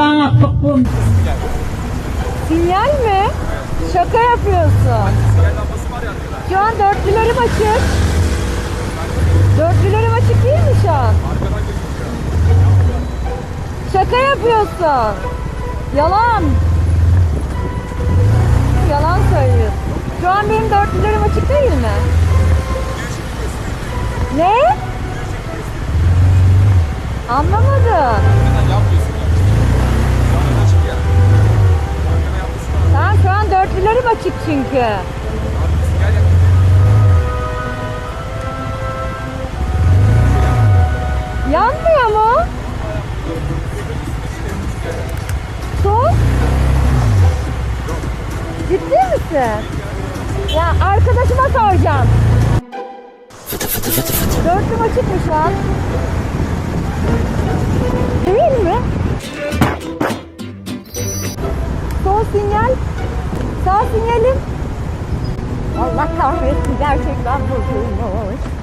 kulağına tıktım. Sinyal mi? Şaka yapıyorsun. Şu an dörtlülerim açık. Dörtlülerim açık değil mi şu an? Şaka yapıyorsun. Yalan. Yalan söylüyorsun. Şu an benim dörtlülerim açık değil mi? Ne? Anlamadım. Açık çünkü. Yanmıyor mu? Son? Ciddi misin? Ya arkadaşıma soracağım. Dörtlüm açık şu an? Değil mi? Son sinyal. Sağ sinyalim. Allah kahretsin gerçekten bozulmuş.